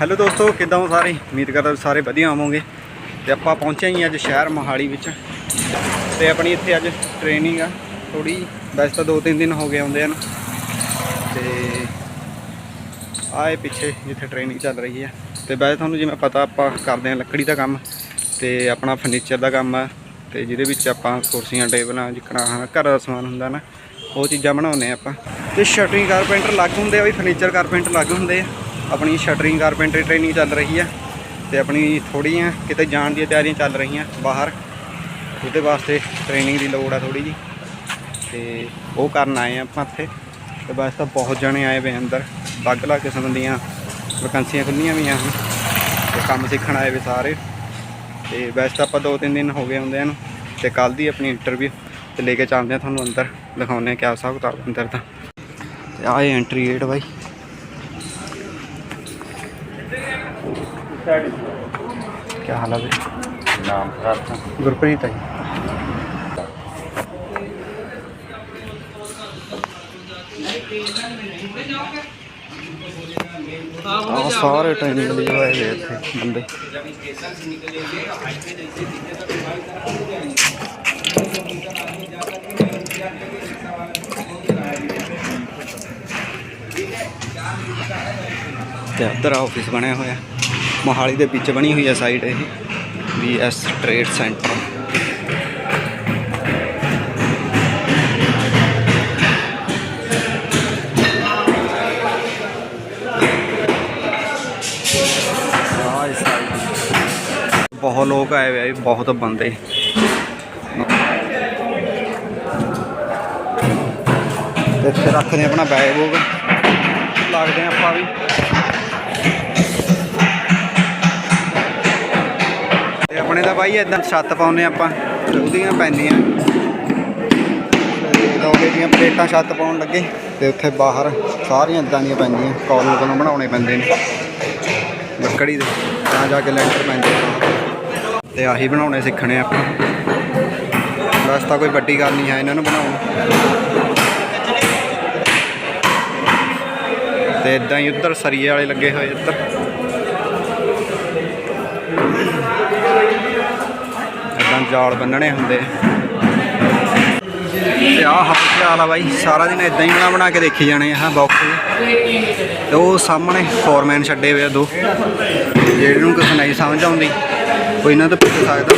Hello ਦੋਸਤੋ, ਕਿੱਦਾਂ ਹੋ ਸਾਰੇ? ਉਮੀਦ ਕਰਦਾ ਸਾਰੇ ਵਧੀਆ ਹੋਵੋਗੇ। ਤੇ ਆਪਾਂ ਪਹੁੰਚੇ ਹੀ ਅੱਜ ਸ਼ਹਿਰ ਮੋਹਾਲੀ ਵਿੱਚ। ਤੇ ਆਪਣੀ ਇੱਥੇ ਅੱਜ ਟ੍ਰੇਨਿੰਗ ਆ। ਥੋੜੀ ਵੈਸੇ ਤਾਂ 2-3 ਦਿਨ ਹੋ ਗਏ ਆਉਂਦੇ ਹਨ ਤੇ ਆਏ ਪਿੱਛੇ ਜਿੱਥੇ ਟ੍ਰੇਨਿੰਗ ਚੱਲ ਰਹੀ ਹੈ ਤੇ ਵੈਸੇ ਤੁਹਾਨੂੰ ਜਿਵੇਂ ਪਤਾ ਆਪਾਂ ਕਰਦੇ ਹਾਂ ਲੱਕੜੀ ਦਾ ਕੰਮ। ਤੇ ਆਪਣਾ ਫਰਨੀਚਰ ਦਾ ਕੰਮ ਆ। ਤੇ ਜਿਹਦੇ ਵਿੱਚ ਆਪਾਂ ਕੁਰਸੀਆਂ, ਟੇਬਲਾਂ, ਜਿੱਕਣਾ ਘਰ ਦਾ ਸਮਾਨ ਹੁੰਦਾ ਨਾ, ਉਹ ਚੀਜ਼ਾਂ ਬਣਾਉਂਦੇ ਆ ਆਪਾਂ। ਤੇ ਸ਼ਟਰਿੰਗ ਕਾਰਪੈਂਟਰ ਲੱਗ ਹੁੰਦੇ ਆ ਵੀ ਫਰਨੀਚਰ ਕਾਰਪੈਂਟਰ ਲੱਗ ਹੁੰਦੇ ਆ। ਆਪਣੀ ਸ਼ਟਰਿੰਗ ਕਾਰਪੈਂਟਰੀ ਟ੍ਰੇਨਿੰਗ ਚੱਲ ਰਹੀ ਹੈ ਤੇ ਆਪਣੀ ਥੋੜੀਆਂ ਕਿਤੇ ਜਾਣ ਦੀਆਂ ਤਿਆਰੀਆਂ ਚੱਲ ਰਹੀਆਂ ਬਾਹਰ। ਉਹਦੇ ਵਾਸਤੇ ਟ੍ਰੇਨਿੰਗ ਦੀ ਲੋੜ ਆ ਥੋੜੀ ਜੀ। ਤੇ ਉਹ ਕਰਨ ਆਏ ਆ ਆਪਾਂ ਇੱਥੇ। ਤੇ ਬਸ ਤਾਂ ਬਹੁਤ ਜਣੇ ਆਏ ਵੇ ਅੰਦਰ। ਅਲੱਗ-ਅਲੱਗ ਕਿਸਮ ਦੀਆਂ ਵੈਕੈਂਸੀਆਂ ਖੁੱਲੀਆਂ ਵੀ ਆ ਤੇ ਕੰਮ ਸਿੱਖਣ ਆਏ ਵੇ ਸਾਰੇ। ਤੇ ਵੈਸੇ ਤਾਂ ਆਪਾਂ ਦੋ ਤਿੰਨ ਦਿਨ ਹੋ ਗਏ ਹੁੰਦੇ ਨੂੰ। ਤੇ ਕੱਲ ਦੀ ਆਪਣੀ ਇੰਟਰਵਿਊ ਤੇ ਲੈ ਕੇ ਚੱਲਦੇ ਆ ਤੁਹਾਨੂੰ ਅੰਦਰ ਦਿਖਾਉਂਦੇ ਆ ਕਿਆ ਹਿਸਾਬ ਕਿਤਾਬ ਅੰਦਰ ਦਾ। ਤੇ ਆਏ ਐਂਟਰੀ ਗੇਟ ਬਾਈ। ਕੀ ਹਾਲ ਹੈ ਨਾਮ ਪ੍ਰਾਪਤ ਗੁਰਪ੍ਰੀਤ ਹੈ ਜੀ। ਆਹ ਸਾਰੇ ਟ੍ਰੇਨਿੰਗ ਲਈ ਹੋਏ ਵੇ ਇੱਥੇ ਬੰਦੇ। ਤੇ ਇੱਧਰ ਆਫਿਸ ਬਣਿਆ ਹੋਇਆ। ਮੋਹਾਲੀ ਦੇ ਵਿੱਚ ਬਣੀ ਹੋਈ ਹੈ ਸਾਈਟ ਇਹ ਵੀ ਐਸ ਟ੍ਰੇਡ ਸੈਂਟਰ ਬਹੁਤ ਲੋਕ ਆਏ ਹੋਏ ਆ ਬਹੁਤ ਬੰਦੇ। ਤੇ ਇੱਥੇ ਰੱਖਦੇ ਆਪਣਾ ਬੈਗ ਬੂਗ। ਲੱਗਦੇ ਆ ਆਪਾਂ ਵੀ। ਤੇ ਤਾਂ ਬਾਈ ਇਦਾਂ ਛੱਤ ਪਾਉਨੇ ਆਪਾਂ। ਤੇ ਉਹਦੀਆਂ ਪੈਂਦੀਆਂ। ਤੇ ਲੋਕੇ ਦੀਆਂ ਪਲੇਟਾਂ ਛੱਤ ਪਾਉਣ ਲੱਗੇ ਤੇ ਉੱਥੇ ਬਾਹਰ ਸਾਰੀਆਂ ਇਦਾਂ ਦੀਆਂ ਪੈਂਦੀਆਂ। ਕਾਲਮ ਕੋਲੋਂ ਬਣਾਉਣੇ ਪੈਂਦੇ ਨੇ। ਲੱਕੜੀ ਦੇ, ਤਾਂ ਜਾ ਕੇ ਲੈਂਟਰ ਪੈਂਦੇ ਨੇ। ਤੇ ਆਹੀ ਬਣਾਉਣੇ ਸਿੱਖਣੇ ਆਪਾਂ। ਬਸ ਤਾਂ ਕੋਈ ਵੱਡੀ ਗੱਲ ਨਹੀਂ ਹੈ ਇਹਨਾਂ ਨੂੰ ਬਣਾਉਣ। ਤੇ ਇਦਾਂ ਹੀ ਉੱਧਰ ਸਰੀਏ ਵਾਲੇ ਲੱਗੇ ਹੋਏ ਉੱਧਰ ਜਾਲ ਬੰਨਣੇ ਹੁੰਦੇ। ਤੇ ਆਹ ਹਾਲ ਆ ਬਾਈ, ਸਾਰਾ ਦਿਨ ਇਦਾਂ ਹੀ ਬਣਾ ਬਣਾ ਕੇ ਦੇਖੀ ਜਾਣੇ ਆ ਬਾਕਸ ਤੇ ਉਹ ਸਾਹਮਣੇ ਫੋਰਮੈਨ ਛੱਡੇ ਹੋਏ ਆ ਦੋ। ਜਿਹੜੇ ਨੂੰ ਕੁਛ ਨਹੀਂ ਸਮਝ ਆਉਂਦੀ, ਕੋਈ ਇਹਨਾਂ ਤੋਂ ਪੁੱਛ ਸਕਦਾ।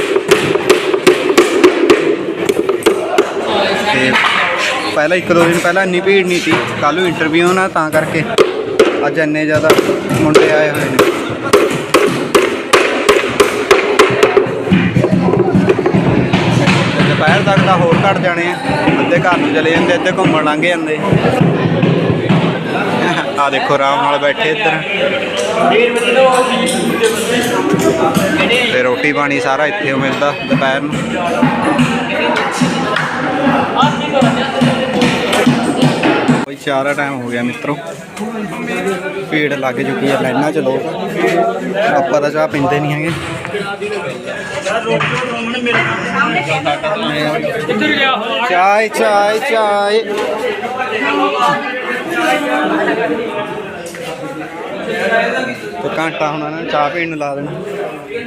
ਤੇ ਪਹਿਲਾਂ ਇੱਕ ਦੋ ਦਿਨ ਪਹਿਲਾਂ ਇੰਨੀ ਭੀੜ ਨਹੀਂ ਸੀ ਕੱਲ ਨੂੰ ਇੰਟਰਵਿਊ ਨਾ ਤਾਂ ਕਰਕੇ। ਅੱਜ ਇੰਨੇ ਜ਼ਿਆਦਾ ਮੁੰਡੇ ਆਏ ਹੋਏ ਨੇ। ਘਟ ਜਾਣੇ ਆ। ਅੱਧੇ ਘਰ ਨੂੰ ਚਲੇ ਜਾਂਦੇ, ਅੱਧੇ ਘੁੰਮਣ ਲੰਘ ਜਾਂਦੇ। ਆ ਦੇਖੋ, ਆਰਾਮ ਨਾਲ ਬੈਠੇ ਇੱਧਰ। ਤੇ ਰੋਟੀ ਪਾਣੀ ਸਾਰਾ ਇੱਥੇ ਮਿਲਦਾ ਦੁਪਹਿਰ ਨੂੰ। ਕੋਈ ਚਾਰਾ ਟਾਈਮ ਹੋ ਗਿਆ ਮਿੱਤਰੋ। ਭੀੜ ਲੱਗ ਚੁੱਕੀ ਹੈ, ਲਾਈਨਾਂ 'ਚ ਲੋਕ। ਆਪਾਂ ਤਾਂ ਚਾਹ ਪੀਂਦੇ ਨਹੀਂ ਹੈਗੇ। ਚਾਹ ਚਾਹ ਚਾਹ ਤੇ ਘੰਟਾ ਹੁਣ ਇਹਨਾਂ ਚਾਹ ਪੀਣ ਨੂੰ ਲਾ ਦੇਣਾ।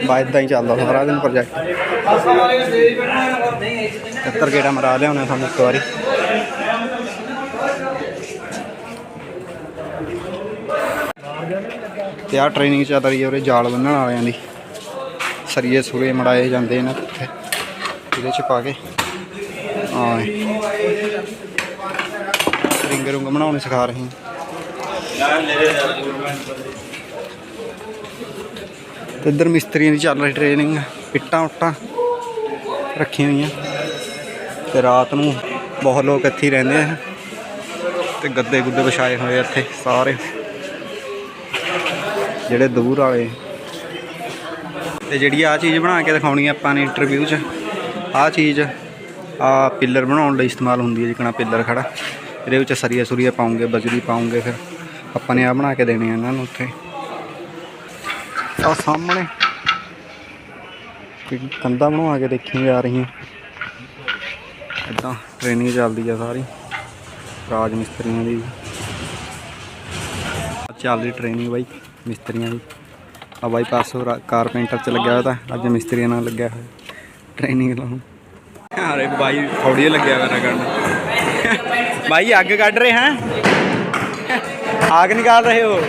ਬਾਅਦ ਦਾ ਹੀ ਚੱਲਦਾ ਸਾਰਾ ਦਿਨ ਪ੍ਰੋਜੈਕਟ 70 ਗੇੜਾ ਮਰਾ ਲਿਆਉਣਾ ਤੁਹਾਨੂੰ ਇੱਕ ਵਾਰੀ। ਤੇ ਆ ਟ੍ਰੇਨਿੰਗ ਚੱਲ ਰਹੀ ਹੈ ਉਰੇ ਜਾਲ ਬੰਨਣ ਵਾਲਿਆਂ ਦੀ। ਸਰੀਏ ਸੁਰੇ ਮੜਾਏ ਜਾਂਦੇ ਨੇ ਇੱਥੇ, ਇਹਦੇ ਚ ਪਾ ਕੇ। ਹਾਂ ਰਿੰਗ ਰੁੰਗ ਬਣਾਉਣੇ ਸਿਖਾ ਰਹੇ ਤੇ ਇੱਧਰ ਮਿਸਤਰੀਆਂ ਦੀ ਚੱਲ ਰਹੀ ਟ੍ਰੇਨਿੰਗ ਇੱਟਾਂ ਉੱਟਾਂ ਰੱਖੀਆਂ ਹੋਈਆਂ। ਤੇ ਰਾਤ ਨੂੰ ਬਹੁਤ ਲੋਕ ਇੱਥੇ ਹੀ ਰਹਿੰਦੇ ਆ। ਤੇ ਗੱਦੇ ਗੁੱਦੇ ਵਿਛਾਏ ਹੋਏ ਇੱਥੇ ਸਾਰੇ। ਜਿਹੜੇ ਦੂਰ ਵਾਲੇ। ਤੇ ਜਿਹੜੀ ਆ ਚੀਜ਼ ਬਣਾ ਕੇ ਦਿਖਾਉਣੀ ਆਪਾਂ ਨੇ ਇੰਟਰਵਿਊ 'ਚ ਆ ਚੀਜ਼ ਆ ਪਿੱਲਰ ਬਣਾਉਣ ਲਈ ਇਸਤੇਮਾਲ ਹੁੰਦੀ ਹੈ ਜਿਕਣਾ ਪਿੱਲਰ ਖੜਾ। ਇਹਦੇ ਵਿੱਚ ਸਰੀਆ ਸੁਰੀਆ ਪਾਉਂਗੇ, ਬਜਰੀ ਪਾਉਂਗੇ ਫਿਰ। ਆਪਾਂ ਨੇ ਆ ਬਣਾ ਕੇ ਦੇਣੇ ਇਹਨਾਂ ਨੂੰ ਉੱਥੇ। ਆ ਸਾਹਮਣੇ ਕਿ ਕੰਧਾਂ ਬਣਵਾ ਕੇ ਦੇਖੀਆਂ ਜਾ ਰਹੀਆਂ। ਇਦਾਂ ਟ੍ਰੇਨਿੰਗ ਚੱਲਦੀ ਆ ਸਾਰੀ। ਰਾਜ ਮਿਸਤਰੀਆਂ ਦੀ। ਚੱਲਦੀ ਟ੍ਰੇਨਿੰਗ ਬਾਈ, ਮਿਸਤਰੀਆਂ ਦੀ। ਆ ਬਾਈ ਪਾਸੋ ਕਾਰਪੈਂਟਰ ਚ ਲੱਗਿਆ ਹੋਇਆ ਤਾਂ ਅੱਜ ਮਿਸਤਰੀਆਂ ਨਾਲ ਲੱਗਿਆ ਹੋਇਆ ਟ੍ਰੇਨਿੰਗ ਲਾਉਣ। ਅਰੇ ਬਾਈ ਥੋੜੀ ਲੱਗਿਆ ਹੋਇਆ ਰਗੜਨ ਬਾਈ, ਅੱਗ ਕੱਢ ਰਹੇ ਹੈ? ਆਗ ਨਿਕਾਲ ਰਹੇ ਹੋ?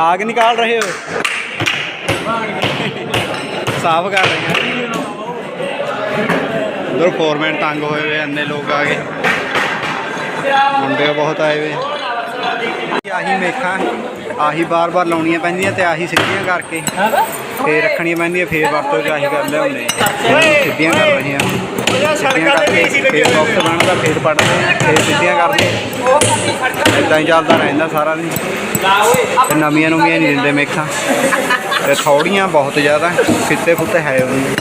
ਆਗ ਨਿਕਾਲ ਰਹੇ ਹੋ? ਸਾਫ਼ ਕਰ ਰਹੇ ਹਾਂ। ਉਧਰ ਫੋਰਮੈਨ ਤੰਗ ਹੋਏ ਹੋਏ ਅੰਨੇ ਲੋਕ ਆ ਗਏ। ਮੁੰਡੇ ਬਹੁਤ ਆਏ ਹੋਏ ਆਹੀ ਮੇਖਾਂ, ਆਹੀ ਬਾਰ-ਬਾਰ ਲਾਉਣੀਆਂ ਪੈਂਦੀਆਂ ਤੇ ਆਹੀ ਸਿੱਧੀਆਂ ਕਰਕੇ ਫੇਰ ਰੱਖਣੀਆਂ ਪੈਂਦੀਆਂ, ਫੇਰ ਵਰਤੋਂ ਚ ਆਹੀ ਕਰ ਲਿਆਉਂਦੇ ਸਿੱਧੀਆਂ ਕਰ ਰਹੇ ਆ ਸਿੱਧੀਆਂ ਕਰਕੇ ਫੇਰ ਬਾਕਸ ਬਣਦਾ, ਫੇਰ ਪੜਦੇ ਆ ਫੇਰ ਸਿੱਧੀਆਂ ਕਰਦੇ। ਇਦਾਂ ਹੀ ਚੱਲਦਾ ਰਹਿੰਦਾ ਸਾਰਾ ਦਿਨ। ਤੇ ਨਵੀਆਂ ਨਵੀਆਂ ਨਹੀਂ ਦਿੰਦੇ ਮੇਖਾਂ। ਤੇ ਥੋੜੀਆਂ ਬਹੁਤ ਜ਼ਿਆਦਾ ਫਿੱਤੇ ਫੁੱਤੇ ਹੈ ਉਹਨੂੰ।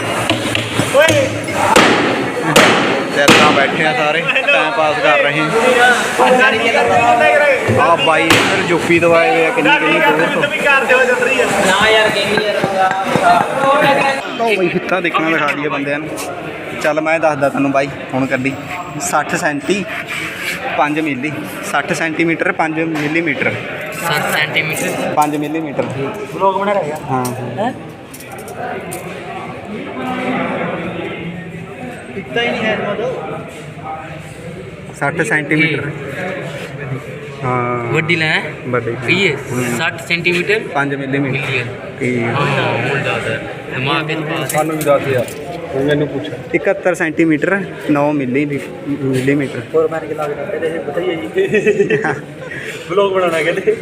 ਤੇ ਇੱਦਾਂ ਬੈਠੇ ਆ ਸਾਰੇ ਟਾਈਮ ਪਾਸ ਕਰ ਰਹੇ। ਆ ਆ ਬਾਈ ਇੱਧਰ ਤੋਂ ਆਏ ਹੋਏ ਆ ਕਿੰਨੀ ਕਿੰਨੀ ਦੂਰ ਤੋਂ। ਨਾ ਯਾਰ ਕਹਿੰਦੀ ਯਾਰ ਲਓ ਬਈ ਫਿੱਤਾ ਦੇਖਣਾ ਦਿਖਾ ਦਈਏ ਬੰਦਿਆਂ ਨੂੰ। ਚੱਲ ਮੈਂ ਦੱਸਦਾ ਤੈਨੂੰ ਬਾਈ ਹੁਣ ਕੱਢੀ। 60 centi 5 milli. 60 centimetre 5 millimetre. 7 centimetre. 5 millimetre. Blog ਬਣਾ ਰਿਹਾ ਹਾਂ। ਹਾਂ? ਇੱਤਾ ਹੀ ਨਹੀਂ ਹੈ ਮਦੋ 60 ਸੈਂਟੀਮੀਟਰ। ਹਾਂ। ਵੱਡੀ ਲੈ। ਵੱਡੇ। ਕੀ ਹੈ 60 ਸੈਂਟੀਮੀਟਰ? 5 ਮਿਲੀਮੀਟਰ। ਠੀਕ ਹਾਂ ਹੋਰ ਜ਼ਿਆਦਾ ਦਿਮਾਗ ਦੇ। ਪਾਸ ਸਾਨੂੰ ਵੀ ਦੱਸ ਯਾਰ। ਮੈਨੂੰ ਪੁੱਛ। 71 ਸੈਂਟੀਮੀਟਰ 9 ਮਿਲੀ ਮਿਲੀਮੀਟਰ। ਹੋਰ ਮਾਰ ਕੇ ਲੱਗ ਰਿਹਾ ਤੇ ਬਤਾਈਏ ਜੀ। ਬਲੌਗ ਬਣਾਉਣਾ ਕਹਿੰਦੇ।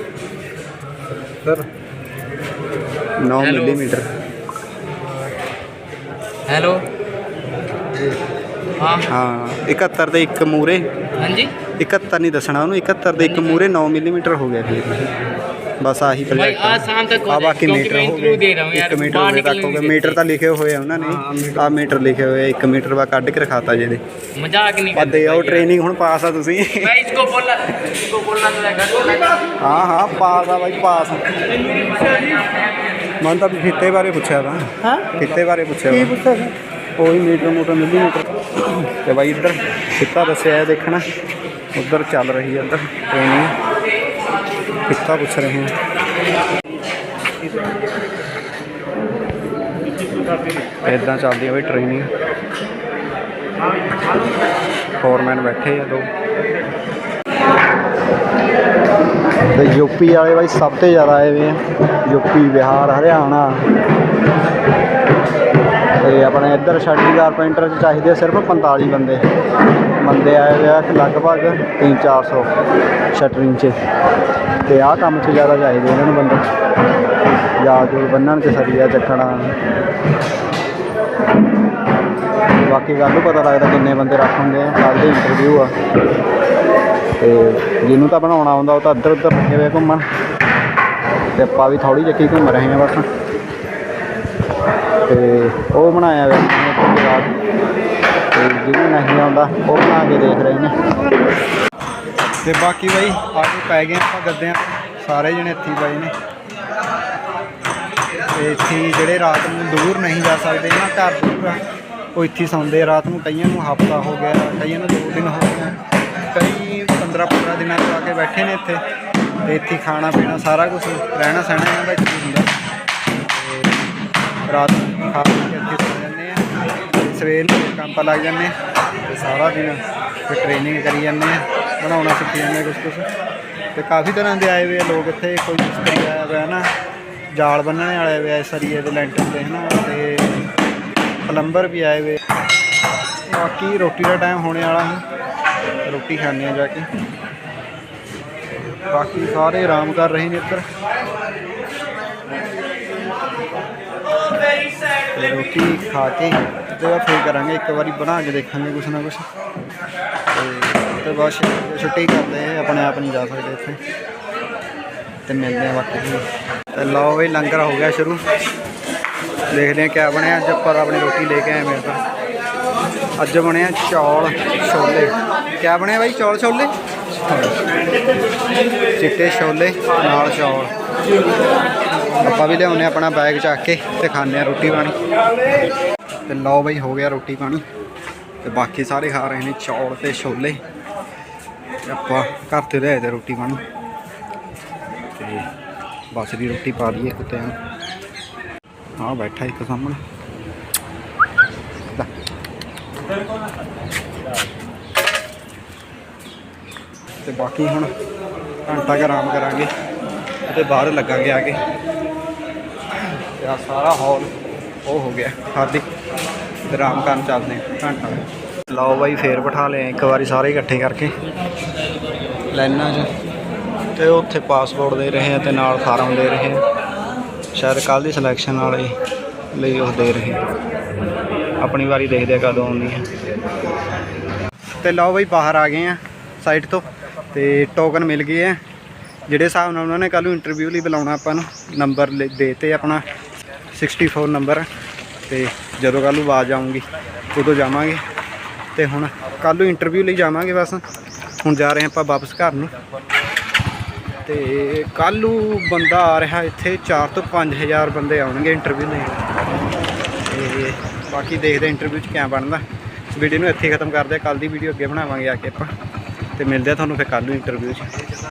ਸਰ। 9 Hello. ਮਿਲੀਮੀਟਰ। ਹੈਲੋ ਹਾਂ। ਹਾਂ 71 ਦੇ ਇੱਕ ਮੂਰੇ ਹਾਂਜੀ। 71 ਨਹੀਂ ਦੱਸਣਾ ਉਹਨੂੰ 71 ਦੇ ਇੱਕ ਮੂਰੇ 9 ਮਿਲੀਮੀਟਰ ਹੋ ਗਿਆ ਫਿਰ ਬਸ ਆਹੀ ਪ੍ਰੋਜੈਕਟ ਆ। ਸ਼ਾਮ ਤੱਕ ਆ ਬਾਕੀ ਮੀਟਰ ਹੋ ਗਏ। ਦੇ ਰਹਾ ਹਾਂ ਯਾਰ 1 ਮੀਟਰ ਹੋਵੇ ਤੱਕ ਹੋ ਗਿਆ ਮੀਟਰ ਤਾਂ ਲਿਖੇ ਹੋਏ ਆ ਉਹਨਾਂ ਨੇ। ਆ ਮੀਟਰ ਲਿਖੇ ਹੋਏ 1 ਮੀਟਰ ਵਾ ਕੱਢ ਕੇ ਰਖਾਤਾ ਜਿਹਦੇ ਮਜ਼ਾਕ ਨਹੀਂ ਕਰਦੇ ਉਹ ਟ੍ਰੇਨਿੰਗ ਹੁਣ ਪਾਸ ਆ ਤੁਸੀਂ। ਮੈਂ ਇਸ ਕੋ ਬੋਲਣਾ ਇਸ ਕੋ ਬੋਲਣਾ ਤੇਰਾ ਹਾਂ ਹਾਂ ਪਾਸ ਆ ਬਾਈ ਪਾਸ। ਮਨ ਤਾਂ ਫਿੱਤੇ ਬਾਰੇ ਪੁੱਛਿਆ ਤਾਂ ਹਾਂ। ਫਿੱਤੇ ਬਾਰੇ ਪੁੱਛਿਆ ਕੀ ਪੁੱਛਿਆ ਉਹੀ ਮੀਟਰ ਮੋਟਰ ਮਿਲੀਮੀਟਰ ਤੇ ਬਾਈ ਇੱਧਰ ਫਿੱਤਾ ਦੱਸਿਆ ਹੈ ਦੇਖਣਾ। ਉੱਧਰ ਚੱਲ ਰਹੀ ਹੈ ਇੱਧਰ ਟ੍ਰੇਨਿੰਗ ਫਿੱਤਾ ਪੁੱਛ ਰਹੇ ਹਾਂ। ਇਦਾਂ ਚੱਲਦੀ ਹੈ ਬਈ ਟ੍ਰੇਨਿੰਗ ਫੋਰਮੈਨ ਬੈਠੇ ਆ ਦੋ। ਤੇ ਯੂਪੀ ਵਾਲੇ ਬਾਈ ਸਭ ਤੋਂ ਜ਼ਿਆਦਾ ਆਏ ਹੋਏ ਆ। ਯੂਪੀ ਬਿਹਾਰ, ਹਰਿਆਣਾ। ਤੇ ਆਪਣੇ ਇੱਧਰ ਸ਼ਟਰੀ ਕਾਰਪੈਂਟਰ ਚ ਚਾਹੀਦੇ ਸਿਰਫ 45 ਬੰਦੇ। ਬੰਦੇ ਆਏ ਹੋਏ ਆ ਕਿ ਲਗਭਗ 3-400 ਸ਼ਟਰਿੰਗ 'ਚ। ਤੇ ਆਹ ਕੰਮ 'ਚ ਜ਼ਿਆਦਾ ਚਾਹੀਦੇ ਇਹਨਾਂ ਨੂੰ ਬੰਦੇ। ਜਾਂ ਜੂਰ ਬੰਨਣ ਚ ਸਰੀਆ ਚੱਕਣਾ ਬਾਕੀ ਗੱਲ ਨੂੰ ਪਤਾ ਲੱਗਦਾ ਕਿੰਨੇ ਬੰਦੇ ਰੱਖ ਹੁੰਦੇ ਆ, ਕੱਲ੍ਹ ਦੇ ਇੰਟਰਵਿਊ ਆ। ਤੇ ਜਿਹਨੂੰ ਤਾਂ ਬਣਾਉਣਾ ਆਉਂਦਾ ਉਹ ਤਾਂ ਇੱਧਰ ਉੱਧਰ ਲੱਗੇ ਹੋਏ ਘੁੰਮਣ। ਤੇ ਆਪਾਂ ਵੀ ਥੋੜੀ ਜਿਹੀ ਘੁੰਮ ਰਹੇ ਹਾਂ ਬਸ। ਤੇ ਉਹ ਬਣਾਇਆ ਹੋਇਆ ਨੇ ਉੱਥੇ ਤੇ ਜਿਹਨੂੰ ਨਹੀਂ ਆਉਂਦਾ, ਉਹ ਬਣਾ ਕੇ ਦੇਖ ਰਹੇ ਨੇ। ਤੇ ਬਾਕੀ ਬਾਈ ਆ ਕੇ ਪੈ ਗਏ, ਆਪਾਂ ਗੱਦਿਆਂ ਸਾਰੇ ਜਣੇ ਇੱਥੇ ਹੀ ਨੇ। ਤੇ ਇੱਥੇ ਜਿਹੜੇ ਰਾਤ ਨੂੰ ਦੂਰ ਨਹੀਂ ਜਾ ਸਕਦੇ ਨਾ, ਘਰ ਦੂਰ ਆ, ਉਹ ਇੱਥੇ ਸੌਂਦੇ ਰਾਤ ਨੂੰ ਕਈਆਂ ਨੂੰ ਹਫਤਾ ਹੋ ਗਿਆ, ਕਈਆਂ ਨੂੰ ਦੋ ਦਿਨ ਹੋ ਗਏ। ਕਈ 15 15 ਦਿਨਾਂ ਤੋਂ ਆ ਕੇ ਬੈਠੇ ਨੇ ਇੱਥੇ। ਤੇ ਇੱਥੇ ਖਾਣਾ ਪੀਣਾ ਸਾਰਾ ਕੁਝ ਰਹਿਣਾ ਸਹਿਣਾ ਇਹਨਾਂ ਦਾ ਇੱਥੇ ਹੁੰਦਾ। ਰਾਤ ਨੂੰ ਖਾ ਪੀ ਕੇ ਇੱਥੇ ਸੌ ਜਾਂਦੇ ਆ। ਸਵੇਰ ਨੂੰ ਕੰਮ 'ਤੇ ਲੱਗ ਜਾਂਦੇ ਆ ਤੇ ਸਾਰਾ ਦਿਨ ਫਿਰ ਟ੍ਰੇਨਿੰਗ ਕਰੀ ਜਾਂਦੇ ਆ, ਬਣਾਉਣਾ, ਸਿੱਖੀ ਜਾਂਦੇ ਕੁਝ ਕੁਝ ਤੇ ਕਾਫੀ ਤਰ੍ਹਾਂ ਦੇ ਆਏ ਹੋਏ ਆ ਲੋਕ ਇੱਥੇ, ਕੋਈ ਮਿਸਤਰੀ ਆਇਆ ਹੋਇਆ ਨਾ ਜਾਲ ਬੰਨਣ ਵਾਲੇ ਹੋਏ ਆ ਸਰੀਏ ਦੇ ਲੈਂਟਰ ਤੇ ਹਨਾ, ਤੇ ਪਲੰਬਰ ਵੀ ਆਏ ਹੋਏ ਬਾਕੀ ਰੋਟੀ ਦਾ ਟਾਈਮ ਹੋਣੇ ਵਾਲਾ ਹੈ ਰੋਟੀ ਖਾਣੇ ਆ ਜਾ ਕੇ। ਬਾਕੀ ਸਾਰੇ ਆਰਾਮ ਕਰ ਰਹੇ ਨੇ ਇੱਧਰ। ਤੇ ਰੋਟੀ ਖਾ ਕੇ ਤੇ ਫੇਰ ਕਰਾਂਗੇ ਇੱਕ ਵਾਰੀ ਬਣਾ ਕੇ ਦੇਖਾਂਗੇ ਕੁਛ ਨਾ ਕੁਛ। ਤੇ ਤੇ ਬਸ ਛੁੱਟੀ ਕਰਦੇ ਆ ਆਪਣੇ ਆਪ ਨਹੀਂ ਜਾ ਸਕਦੇ ਇੱਥੇ। ਤੇ ਮਿਲਦੇ ਆ ਬਾਕੀ ਤੇ ਲਓ ਵੀ ਲੰਗਰ ਹੋ ਗਿਆ ਸ਼ੁਰੂ। ਦੇਖਦੇ ਆ ਕਿਆ ਬਣਿਆ ਅੱਜ ਪਰ ਆਪਣੀ ਰੋਟੀ ਲੈ ਕੇ ਆਏ ਮੇਰੇ ਕੋਲ ਅੱਜ ਬਣਿਆ ਚੌਲ ਛੋਲੇ। ਕਿਆ ਬਣਿਆ ਬਾਈ ਚੌਲ ਛੋਲੇ? ਚਿੱਟੇ ਛੋਲੇ ਨਾਲ ਚੌਲ। ਆਪਾਂ ਵੀ ਲਿਆਉਂਦੇ ਹਾਂ ਆਪਣਾ ਬੈਗ ਚੱਕ ਕੇ ਤੇ ਖਾਂਦੇ ਆ ਰੋਟੀ ਪਾਣੀ। ਤੇ ਲਓ ਬਈ, ਹੋ ਗਿਆ ਰੋਟੀ ਪਾਣੀ। ਤੇ ਬਾਕੀ ਸਾਰੇ ਖਾ ਰਹੇ ਨੇ ਚੌਲ ਤੇ ਛੋਲੇ। ਤੇ ਆਪਾਂ ਘਰ ਤੇ ਲਿਆਏ ਤੇ ਰੋਟੀ ਪਾਣੀ। ਤੇ ਬਸ ਦੀ ਰੋਟੀ ਪਾ ਲਈਏ ਕੁੱਤਿਆਂ ਨੂੰ। ਹਾਂ ਬੈਠਾ ਇੱਕ ਸਾਹਮਣੇ। ਲੈ। ਤੇ ਬਾਕੀ ਹੁਣ ਘੰਟਾ ਕੁ ਆਰਾਮ ਕਰਾਂਗੇ। ਤੇ ਬਾਹਰ ਲੱਗਾਂਗੇ ਆ ਕੇ। ਤੇ ਆਹ ਸਾਰਾ ਹਾਲ ਉਹ ਹੋ ਗਿਆ। ਖਾਲੀ ਆਰਾਮ ਕਰਨ ਚੱਲਦੇ ਘੰਟਾ ਲਓ ਬਾਈ, ਫੇਰ ਬਿਠਾ ਲਿਆ, ਇੱਕ ਵਾਰੀ ਸਾਰੇ ਇਕੱਠੇ ਕਰਕੇ। ਲਾਈਨਾਂ 'ਚ। ਤੇ ਉੱਥੇ ਪਾਸਪੋਰਟ ਦੇ ਰਹੇ ਆ ਤੇ ਨਾਲ ਫਾਰਮ ਦੇ ਰਹੇ ਆ। ਸ਼ਾਇਦ ਕੱਲ ਦੀ ਸਿਲੈਕਸ਼ਨ ਵਾਲੇ ਲਈ ਉਹ ਦੇ ਰਹੇ ਆਪਣੀ ਵਾਰੀ ਦੇਖਦੇ ਆ ਕਦੋਂ ਆਉਂਦੀ ਹੈ ਤੇ ਲਓ ਬਾਈ, ਬਾਹਰ ਆ ਗਏ ਆ ਸਾਈਟ ਤੋਂ। ਤੇ ਟੋਕਨ ਮਿਲ ਗਏ ਆ। ਜਿਹੜੇ ਹਿਸਾਬ ਨਾਲ ਉਹਨਾਂ ਨੇ ਕੱਲ ਨੂੰ ਇੰਟਰਵਿਊ ਲਈ ਬੁਲਾਉਣਾ ਆਪਾਂ ਨੂੰ ਨੰਬਰ ਦੇਤੇ ਆਪਣਾ। 64 ਨੰਬਰ ਤੇ ਜਦੋਂ ਕੱਲ ਨੂੰ ਆਵਾਜ਼ ਆਉਂਗੀ ਉਦੋਂ ਜਾਵਾਂਗੇ ਤੇ ਹੁਣ ਕੱਲ ਨੂੰ ਇੰਟਰਵਿਊ ਲਈ ਜਾਵਾਂਗੇ ਬਸ। ਹੁਣ ਜਾ ਰਹੇ ਹਾਂ ਆਪਾਂ ਵਾਪਸ ਘਰ ਨੂੰ। ਤੇ ਕੱਲ ਨੂੰ ਬੰਦਾ ਆ ਰਿਹਾ ਇੱਥੇ 4 ਤੋਂ 5000 ਬੰਦੇ ਆਉਣਗੇ ਇੰਟਰਵਿਊ ਲਈ। ਤੇ ਬਾਕੀ ਦੇਖਦੇ ਇੰਟਰਵਿਊ 'ਚ ਕਿਆ ਬਣਦਾ। ਵੀਡੀਓ ਨੂੰ ਇੱਥੇ ਖਤਮ ਕਰਦੇ ਆ ਕੱਲ ਦੀ ਵੀਡੀਓ ਅੱਗੇ ਬਣਾਵਾਂਗੇ ਆ ਕੇ ਆਪਾਂ। ਤੇ ਮਿਲਦੇ ਆ ਤੁਹਾਨੂੰ ਫਿਰ ਕੱਲ ਨੂੰ ਇੰਟਰਵਿਊ 'ਚ।